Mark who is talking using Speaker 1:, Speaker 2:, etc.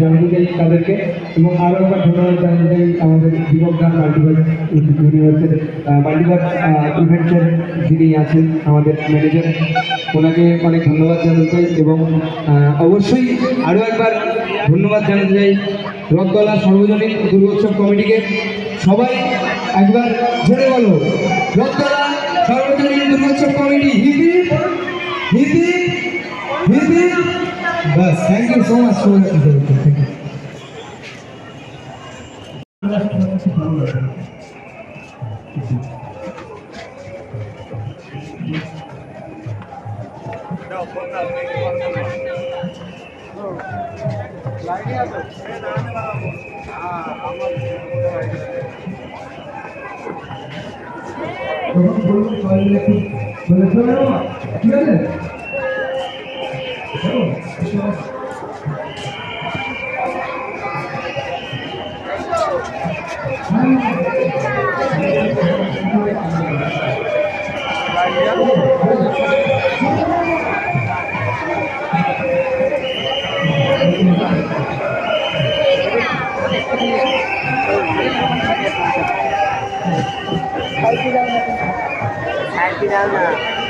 Speaker 1: চাই তাদেরকে এবং আরও একবার ধন্যবাদ জানাতে চাই আমাদের যুবক গান মাল্টিভার্স ইউনিভার্সের মাল্টিভার্স ইভেন্টসের যিনি আছেন, আমাদের ম্যানেজার, ওনাকে অনেক ধন্যবাদ জানাতে এবং অবশ্যই আরও একবার ধন্যবাদ জানাতে চাই রথতলা সর্বজনীন দুর্গোৎসব কমিটিকে। সবাই একবার জোরে বলো, রথতলা সর্বজনীন দুর্গোৎসব কমিটি হিপি হিপি মাচ থ্যাংক ইউ তখন বলুন সবাই একটু বলে চলে যাব ঠিক আছে
Speaker 2: দাও না